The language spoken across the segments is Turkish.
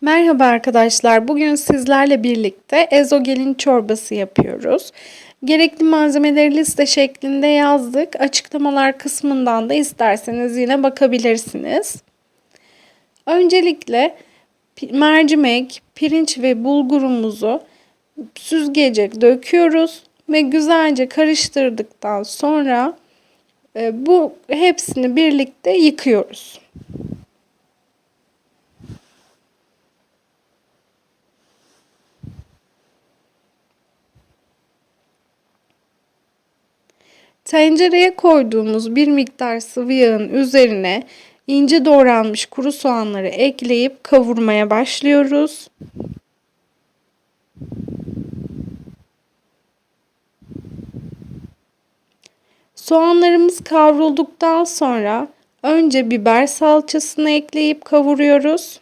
Merhaba arkadaşlar. Bugün sizlerle birlikte ezogelin çorbası yapıyoruz. Gerekli malzemeleri liste şeklinde yazdık. Açıklamalar kısmından da isterseniz yine bakabilirsiniz. Öncelikle mercimek, pirinç ve bulgurumuzu süzgece döküyoruz ve güzelce karıştırdıktan sonra e, bu hepsini birlikte yıkıyoruz. Tencereye koyduğumuz bir miktar sıvı yağın üzerine ince doğranmış kuru soğanları ekleyip kavurmaya başlıyoruz. Soğanlarımız kavrulduktan sonra önce biber salçasını ekleyip kavuruyoruz.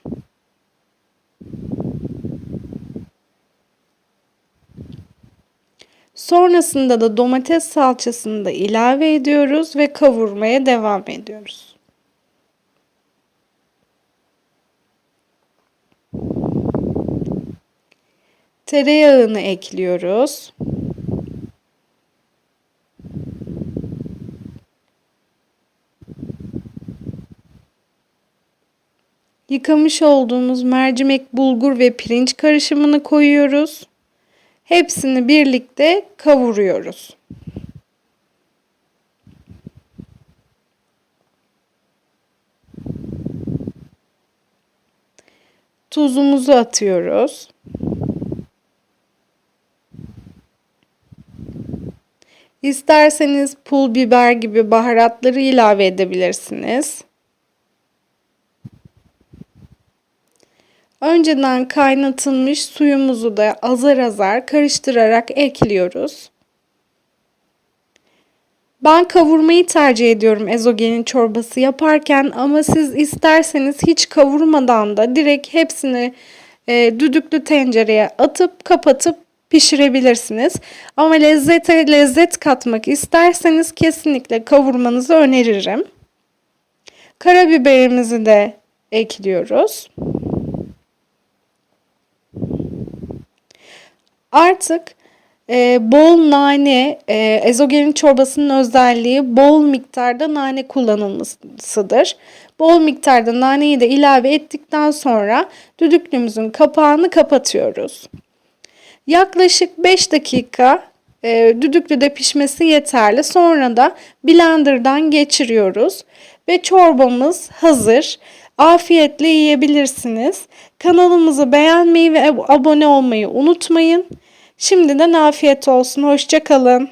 Sonrasında da domates salçasını da ilave ediyoruz ve kavurmaya devam ediyoruz. Tereyağını ekliyoruz. Yıkamış olduğumuz mercimek, bulgur ve pirinç karışımını koyuyoruz. Hepsini birlikte kavuruyoruz. Tuzumuzu atıyoruz. İsterseniz pul biber gibi baharatları ilave edebilirsiniz. Önceden kaynatılmış suyumuzu da azar azar karıştırarak ekliyoruz. Ben kavurmayı tercih ediyorum ezogelin çorbası yaparken ama siz isterseniz hiç kavurmadan da direkt hepsini e, düdüklü tencereye atıp kapatıp pişirebilirsiniz. Ama lezzete lezzet katmak isterseniz kesinlikle kavurmanızı öneririm. Karabiberimizi de ekliyoruz. Artık e, bol nane, e, ezogelin çorbasının özelliği bol miktarda nane kullanılmasıdır. Bol miktarda naneyi de ilave ettikten sonra düdüklümüzün kapağını kapatıyoruz. Yaklaşık 5 dakika e, düdüklüde pişmesi yeterli. Sonra da blenderdan geçiriyoruz ve çorbamız hazır. Afiyetle yiyebilirsiniz. Kanalımızı beğenmeyi ve abone olmayı unutmayın. Şimdiden afiyet olsun. Hoşça kalın.